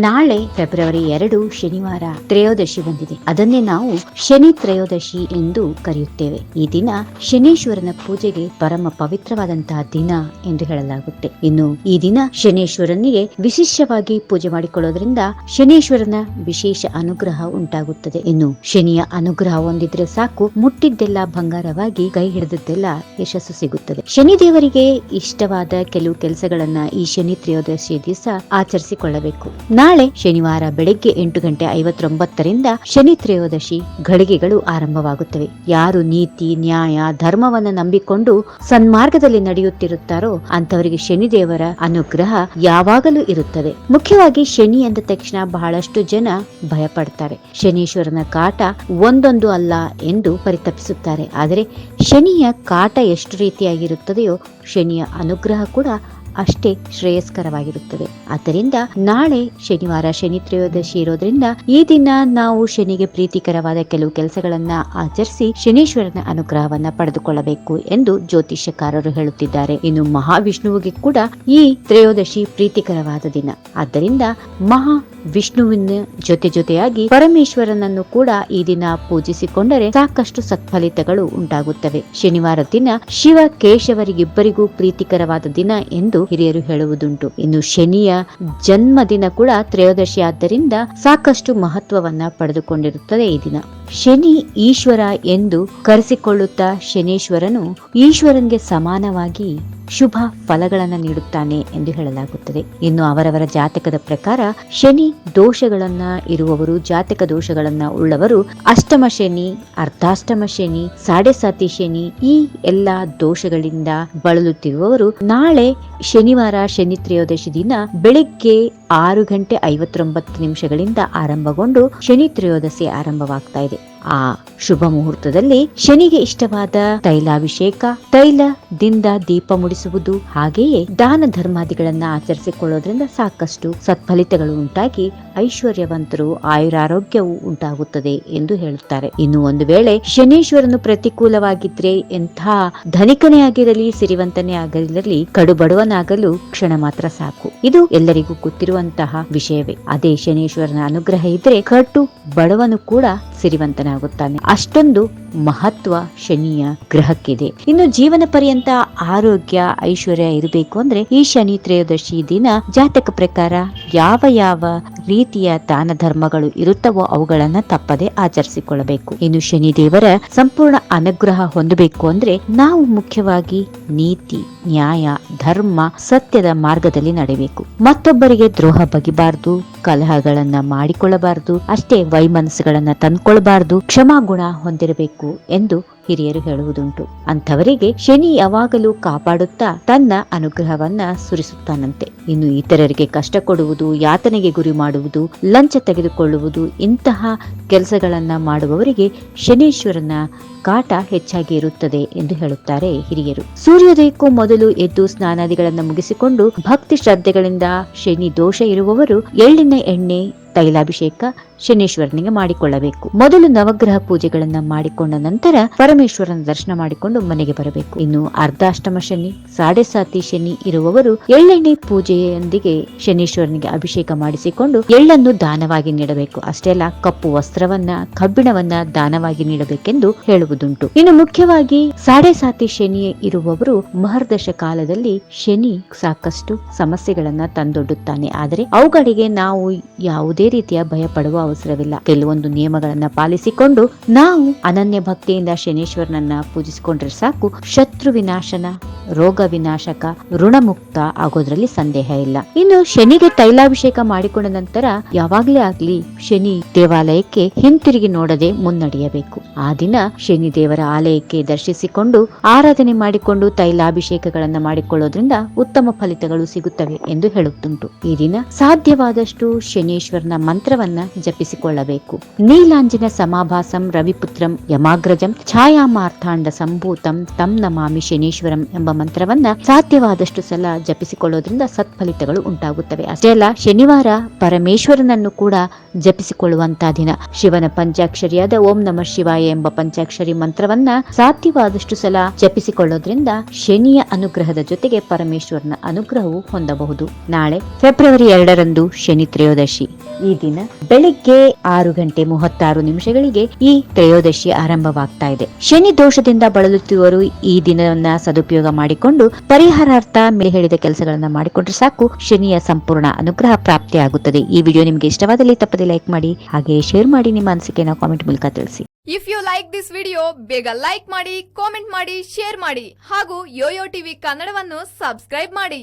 ನಾಳೆ ಫೆಬ್ರವರಿ ಎರಡು ಶನಿವಾರ ತ್ರಯೋದಶಿ ಬಂದಿದೆ. ಅದನ್ನೇ ನಾವು ಶನಿ ತ್ರಯೋದಶಿ ಎಂದು ಕರೆಯುತ್ತೇವೆ. ಈ ದಿನ ಶನೇಶ್ವರನ ಪೂಜೆಗೆ ಪರಮ ಪವಿತ್ರವಾದಂತಹ ದಿನ ಎಂದು ಹೇಳಲಾಗುತ್ತೆ. ಇನ್ನು ಈ ದಿನ ಶನೇಶ್ವರನಿಗೆ ವಿಶೇಷವಾಗಿ ಪೂಜೆ ಮಾಡಿಕೊಳ್ಳೋದ್ರಿಂದ ಶನೇಶ್ವರನ ವಿಶೇಷ ಅನುಗ್ರಹ ಉಂಟಾಗುತ್ತದೆ. ಇನ್ನು ಶನಿಯ ಅನುಗ್ರಹ ಹೊಂದಿದ್ರೆ ಸಾಕು. ಮುಟ್ಟಿದ್ದೆಲ್ಲ ಬಂಗಾರವಾಗಿ ಕೈ ಹಿಡಿದದ್ದೆಲ್ಲ ಯಶಸ್ಸು ಸಿಗುತ್ತದೆ. ಶನಿ ದೇವರಿಗೆ ಇಷ್ಟವಾದ ಕೆಲವು ಕೆಲಸಗಳನ್ನ ಈ ಶನಿ ತ್ರಯೋದಶಿ ದಿವಸ ಆಚರಿಸಿಕೊಳ್ಳಬೇಕು. ನಾಳೆ ಶನಿವಾರ ಬೆಳಗ್ಗೆ ಎಂಟು ಗಂಟೆ ಐವತ್ತೊಂಬತ್ತರಿಂದ ಶನಿ ತ್ರಯೋದಶಿ ಘಳಿಗೆಗಳು ಆರಂಭವಾಗುತ್ತವೆ. ಯಾರು ನೀತಿ, ನ್ಯಾಯ, ಧರ್ಮವನ್ನು ನಂಬಿಕೊಂಡು ಸನ್ಮಾರ್ಗದಲ್ಲಿ ನಡೆಯುತ್ತಿರುತ್ತಾರೋ ಅಂತವರಿಗೆ ಶನಿದೇವರ ಅನುಗ್ರಹ ಯಾವಾಗಲೂ ಇರುತ್ತದೆ. ಮುಖ್ಯವಾಗಿ ಶನಿ ಎಂದ ತಕ್ಷಣ ಬಹಳಷ್ಟು ಜನ ಭಯಪಡ್ತಾರೆ. ಶನೀಶ್ವರನ ಕಾಟ ಒಂದೊಂದು ಅಲ್ಲ ಎಂದು ಪರಿತಪಿಸುತ್ತಾರೆ. ಆದರೆ ಶನಿಯ ಕಾಟ ಎಷ್ಟು ರೀತಿಯಾಗಿರುತ್ತದೆಯೋ ಶನಿಯ ಅನುಗ್ರಹ ಕೂಡ ಅಷ್ಟೇ ಶ್ರೇಯಸ್ಕರವಾಗಿರುತ್ತದೆ. ಆದ್ದರಿಂದ ನಾಳೆ ಶನಿವಾರ ಶನಿ ತ್ರಯೋದಶಿ ಇರೋದ್ರಿಂದ ಈ ದಿನ ನಾವು ಶನಿಗೆ ಪ್ರೀತಿಕರವಾದ ಕೆಲವು ಕೆಲಸಗಳನ್ನ ಆಚರಿಸಿ ಶನೀಶ್ವರನ ಅನುಗ್ರಹವನ್ನ ಪಡೆದುಕೊಳ್ಳಬೇಕು ಎಂದು ಜ್ಯೋತಿಷ್ಯಕಾರರು ಹೇಳುತ್ತಿದ್ದಾರೆ. ಇನ್ನು ಮಹಾವಿಷ್ಣುವಿಗೆ ಕೂಡ ಈ ತ್ರಯೋದಶಿ ಪ್ರೀತಿಕರವಾದ ದಿನ. ಆದ್ದರಿಂದ ಮಹಾ ವಿಷ್ಣುವಿನ ಜೊತೆ ಜೊತೆಯಾಗಿ ಪರಮೇಶ್ವರನನ್ನು ಕೂಡ ಈ ದಿನ ಪೂಜಿಸಿಕೊಂಡರೆ ಸಾಕಷ್ಟು ಸತ್ಫಲಿತಗಳು ಉಂಟಾಗುತ್ತವೆ. ಶನಿವಾರ ದಿನ ಶಿವ ಕೇಶವರಿಗಿಬ್ಬರಿಗೂ ಪ್ರೀತಿಕರವಾದ ದಿನ ಎಂದು ಹಿರಿಯರು ಹೇಳುವುದುಂಟು. ಇನ್ನು ಶನಿಯ ಜನ್ಮದಿನ ಕೂಡ ತ್ರಯೋದಶಿ ಆದ್ದರಿಂದ ಸಾಕಷ್ಟು ಮಹತ್ವವನ್ನ ಪಡೆದುಕೊಂಡಿರುತ್ತದೆ ಈ ದಿನ. ಶನಿ ಈಶ್ವರ ಎಂದು ಕರೆಸಿಕೊಳ್ಳುತ್ತಾ ಶನೀಶ್ವರನು ಈಶ್ವರನ್ಗೆ ಸಮಾನವಾಗಿ ಶುಭ ಫಲಗಳನ್ನು ನೀಡುತ್ತಾನೆ ಎಂದು ಹೇಳಲಾಗುತ್ತದೆ. ಇನ್ನು ಅವರವರ ಜಾತಕದ ಪ್ರಕಾರ ಶನಿ ದೋಷಗಳನ್ನ ಇರುವವರು, ಜಾತಕ ದೋಷಗಳನ್ನ ಉಳ್ಳವರು ಅಷ್ಟಮ ಶನಿ, ಅರ್ಧಾಷ್ಟಮ ಶನಿ ಸಾಡೆ ಸಾತಿ ಶನಿ ಈ ಎಲ್ಲ ದೋಷಗಳಿಂದ ಬಳಲುತ್ತಿರುವವರು ನಾಳೆ ಶನಿವಾರ ಶನಿ ತ್ರಯೋದಶಿ ದಿನ ಬೆಳಿಗ್ಗೆ ಆರು ಗಂಟೆ ಐವತ್ತೊಂಬತ್ತು ನಿಮಿಷಗಳಿಂದ ಆರಂಭಗೊಂಡು ಶನಿ ತ್ರಯೋದಶಿ ಆರಂಭವಾಗ್ತಾ ಇದೆ. ಆ ಶುಭ ಮುಹೂರ್ತದಲ್ಲಿ ಶನಿಗೆ ಇಷ್ಟವಾದ ತೈಲಾಭಿಷೇಕ ತೈಲದಿಂದ ದೀಪ ಮುಡಿಸುವುದು ಹಾಗೆಯೇ ದಾನ ಧರ್ಮಾದಿಗಳನ್ನ ಆಚರಿಸಿಕೊಳ್ಳೋದ್ರಿಂದ ಸಾಕಷ್ಟು ಸತ್ಫಲಿತಗಳು ಉಂಟಾಗಿ ಐಶ್ವರ್ಯವಂತರು ಆಯುರಾರೋಗ್ಯವು ಉಂಟಾಗುತ್ತದೆ ಎಂದು ಹೇಳುತ್ತಾರೆ. ಇನ್ನು ಒಂದು ವೇಳೆ ಶನೀಶ್ವರನು ಪ್ರತಿಕೂಲವಾಗಿದ್ರೆ ಎಂಥ ಧನಿಕನೇ ಆಗಿರಲಿ, ಸಿರಿವಂತನೇ ಆಗಿರಲಿ, ಕಡುಬಡವನಾಗಲು ಕ್ಷಣ ಮಾತ್ರ ಸಾಕು. ಇದು ಎಲ್ಲರಿಗೂ ಗೊತ್ತಿರುವಂತಹ ವಿಷಯವೇ. ಅದೇ ಶನೀಶ್ವರನ ಅನುಗ್ರಹ ಇದ್ರೆ ಕಟ್ಟು ಬಡವನು ಕೂಡ ಸಿರಿವಂತನಾಗುತ್ತಾನೆ ಅಷ್ಟೊಂದು ಮಹತ್ವ ಶನಿಯ ಗ್ರಹಕ್ಕಿದೆ. ಇನ್ನು ಜೀವನ ಪರ್ಯಂತ ಆರೋಗ್ಯ, ಐಶ್ವರ್ಯ ಇರಬೇಕು ಅಂದ್ರೆ ಈ ಶನಿ ತ್ರಯೋದಶಿ ದಿನ ಜಾತಕ ಪ್ರಕಾರ ಯಾವ ಯಾವ ರೀತಿಯ ದಾನ ಧರ್ಮಗಳು ಇರುತ್ತವೋ ಅವುಗಳನ್ನ ತಪ್ಪದೆ ಆಚರಿಸಿಕೊಳ್ಳಬೇಕು. ಇನ್ನು ಶನಿ ದೇವರ ಸಂಪೂರ್ಣ ಅನುಗ್ರಹ ಹೊಂದಬೇಕು ಅಂದ್ರೆ ನಾವು ಮುಖ್ಯವಾಗಿ ನೀತಿ, ನ್ಯಾಯ, ಧರ್ಮ ಸತ್ಯದ ಮಾರ್ಗದಲ್ಲಿ ನಡೆಯಬೇಕು ಮತ್ತೊಬ್ಬರಿಗೆ ದ್ರೋಹ ಬಗಿಬಾರದು, ಕಲಹಗಳನ್ನ ಮಾಡಿಕೊಳ್ಳಬಾರದು, ಅಷ್ಟೇ ವೈಮನಸ್ಸುಗಳನ್ನ ತಂದ್ಕೊಳ್ಬಾರದು, ಕ್ಷಮಾಗುಣ ಹೊಂದಿರಬೇಕು. ಎಂದು ಹಿರಿಯರು ಹೇಳುವುದುಂಟು. ಅಂಥವರಿಗೆ ಶನಿ ಯಾವಾಗಲೂ ಕಾಪಾಡುತ್ತಾ ತನ್ನ ಅನುಗ್ರಹವನ್ನ ಸುರಿಸುತ್ತಾನಂತೆ. ಇನ್ನು ಇತರರಿಗೆ ಕಷ್ಟ ಕೊಡುವುದು, ಯಾತನೆಗೆ ಗುರಿ ಮಾಡುವುದು, ಲಂಚ ತೆಗೆದುಕೊಳ್ಳುವುದು ಇಂತಹ ಕೆಲಸಗಳನ್ನ ಮಾಡುವವರಿಗೆ ಶನೀಶ್ವರನ ಕಾಟ ಹೆಚ್ಚಾಗಿ ಇರುತ್ತದೆ ಎಂದು ಹೇಳುತ್ತಾರೆ ಹಿರಿಯರು. ಸೂರ್ಯೋದಯಕ್ಕೂ ಮೊದಲು ಎದ್ದು ಸ್ನಾನಾದಿಗಳನ್ನು ಮುಗಿಸಿಕೊಂಡು ಭಕ್ತಿ ಶ್ರದ್ಧೆಗಳಿಂದ ಶನಿ ದೋಷ ಇರುವವರು ಎಳ್ಳಿನ ಎಣ್ಣೆ, ತೈಲಾಭಿಷೇಕ ಶನೀಶ್ವರನಿಗೆ ಮಾಡಿಕೊಳ್ಳಬೇಕು. ಮೊದಲು ನವಗ್ರಹ ಪೂಜೆಗಳನ್ನ ಮಾಡಿಕೊಂಡ ನಂತರ ಪರಮೇಶ್ವರನ ದರ್ಶನ ಮಾಡಿಕೊಂಡು ಮನೆಗೆ ಬರಬೇಕು. ಇನ್ನು ಅರ್ಧಾಷ್ಟಮ ಶನಿ ಸಾಡೆ ಸಾತಿ ಶನಿ ಇರುವವರು ಎಳ್ಳೆಣ್ಣೆ ಪೂಜೆಯೊಂದಿಗೆ ಶನೀಶ್ವರನಿಗೆ ಅಭಿಷೇಕ ಮಾಡಿಸಿಕೊಂಡು ಎಳ್ಳನ್ನು ದಾನವಾಗಿ ನೀಡಬೇಕು. ಅಷ್ಟೇ ಅಲ್ಲ ಕಪ್ಪು ವಸ್ತ್ರವನ್ನ, ಕಬ್ಬಿಣವನ್ನ ದಾನವಾಗಿ ನೀಡಬೇಕೆಂದು ಹೇಳುವುದುಂಟು. ಇನ್ನು ಮುಖ್ಯವಾಗಿ ಸಾಡೆ ಸಾತಿ ಶನಿ ಇರುವವರು ಮಹರ್ದಶ ಕಾಲದಲ್ಲಿ ಶನಿ ಸಾಕಷ್ಟು ಸಮಸ್ಯೆಗಳನ್ನ ತಂದೊಡ್ಡುತ್ತಾನೆ. ಆದರೆ ಅವುಗಳಿಗೆ ನಾವು ಯಾವುದೇ ರೀತಿಯ ಭಯ ಪಡುವ ಅವಸರವಿಲ್ಲ. ಕೆಲವೊಂದು ನಿಯಮಗಳನ್ನ ಪಾಲಿಸಿಕೊಂಡು ನಾವು ಅನನ್ಯ ಭಕ್ತಿಯಿಂದ ಶನೇಶ್ವರನನ್ನ ಪೂಜಿಸಿಕೊಂಡ್ರೆ ಸಾಕು. ಶತ್ರು ವಿನಾಶನ ರೋಗ ವಿನಾಶಕ, ಋಣಮುಕ್ತ ಆಗೋದ್ರಲ್ಲಿ ಸಂದೇಹ ಇಲ್ಲ. ಇನ್ನು ಶನಿಗೆ ತೈಲಾಭಿಷೇಕ ಮಾಡಿಕೊಂಡ ನಂತರ ಯಾವಾಗ್ಲೇ ಆಗ್ಲಿ ಶನಿ ದೇವಾಲಯಕ್ಕೆ ಹಿಂತಿರುಗಿ ನೋಡದೆ ಮುನ್ನಡೆಯಬೇಕು. ಆ ದಿನ ಶನಿ ದೇವರ ಆಲಯಕ್ಕೆ ದರ್ಶಿಸಿಕೊಂಡು ಆರಾಧನೆ ಮಾಡಿಕೊಂಡು ತೈಲಾಭಿಷೇಕಗಳನ್ನ ಮಾಡಿಕೊಳ್ಳೋದ್ರಿಂದ ಉತ್ತಮ ಫಲಿತಗಳು ಸಿಗುತ್ತವೆ ಎಂದು ಹೇಳುತ್ತುಂಟು. ಈ ದಿನ ಸಾಧ್ಯವಾದಷ್ಟು ಶನೀಶ್ವರನ ಮಂತ್ರವನ್ನ ಜಪಿಸಿಕೊಳ್ಳಬೇಕು. ನೀಲಾಂಜನ ಸಮಾಭಾಸಂ ರವಿಪುತ್ರಂ ಯಮಾಗ್ರಜಂ ಛಾಯಾಮಾರ್ಥಾಂಡ ಸಂಭೂತಂ ತಂ ನಮಾಮಿ ಶನೀಶ್ವರಂ ಎಂಬ ಮಂತ್ರವನ್ನ ಸಾಧ್ಯವಾದಷ್ಟು ಸಲ ಜಪಿಸಿಕೊಳ್ಳೋದ್ರಿಂದ ಸತ್ಫಲಿತಗಳು ಉಂಟಾಗುತ್ತವೆ. ಅಷ್ಟೇ ಅಲ್ಲ, ಶನಿವಾರ ಪರಮೇಶ್ವರನನ್ನು ಕೂಡ ಜಪಿಸಿಕೊಳ್ಳುವಂತಹ ದಿನ. ಶಿವನ ಪಂಚಾಕ್ಷರಿಯಾದ ಓಂ ನಮ ಶಿವಾಯ ಎಂಬ ಪಂಚಾಕ್ಷರಿ ಮಂತ್ರವನ್ನ ಸಾಧ್ಯವಾದಷ್ಟು ಸಲ ಜಪಿಸಿಕೊಳ್ಳೋದ್ರಿಂದ ಶನಿಯ ಅನುಗ್ರಹದ ಜೊತೆಗೆ ಪರಮೇಶ್ವರನ ಅನುಗ್ರಹವು ಹೊಂದಬಹುದು. ನಾಳೆ ಫೆಬ್ರವರಿ ಎರಡರಂದು ಶನಿ ತ್ರಯೋದಶಿ. ಈ ದಿನ ಬೆಳಿಗ್ಗೆ ಆರು ಗಂಟೆ ಮೂವತ್ತಾರು ನಿಮಿಷಗಳಿಗೆ ಈ ತ್ರಯೋದಶಿ ಆರಂಭವಾಗ್ತಾ ಇದೆ. ಶನಿ ದೋಷದಿಂದ ಬಳಲುತ್ತಿರುವರು ಈ ದಿನವನ್ನ ಸದುಪಯೋಗ ಮಾಡಿಕೊಂಡು ಪರಿಹಾರಾರ್ಥ ಮೇಲೆ ಹೇಳಿದ ಕೆಲಸಗಳನ್ನು ಮಾಡಿಕೊಂಡ್ರೆ ಸಾಕು. ಶನಿಯ ಸಂಪೂರ್ಣ ಅನುಗ್ರಹ ಪ್ರಾಪ್ತಿಯಾಗುತ್ತದೆ. ಈ ವಿಡಿಯೋ ನಿಮಗೆ ಇಷ್ಟವಾದಲ್ಲಿ ತಪ್ಪದೆ ಲೈಕ್ ಮಾಡಿ, ಹಾಗೆ ಶೇರ್ ಮಾಡಿ ನಿಮ್ಮ ಅನಿಸಿಕೆನ ಕಾಮೆಂಟ್ ಮೂಲಕ ತಿಳಿಸಿ. If you like this video ಬೇಗ ಲೈಕ್ ಮಾಡಿ ಕಾಮೆಂಟ್ ಮಾಡಿ ಶೇರ್ ಮಾಡಿ, ಹಾಗೂ ಯೋಯೋ ಟಿವಿ ಕನ್ನಡವನ್ನು ಸಬ್ಸ್ಕ್ರೈಬ್ ಮಾಡಿ.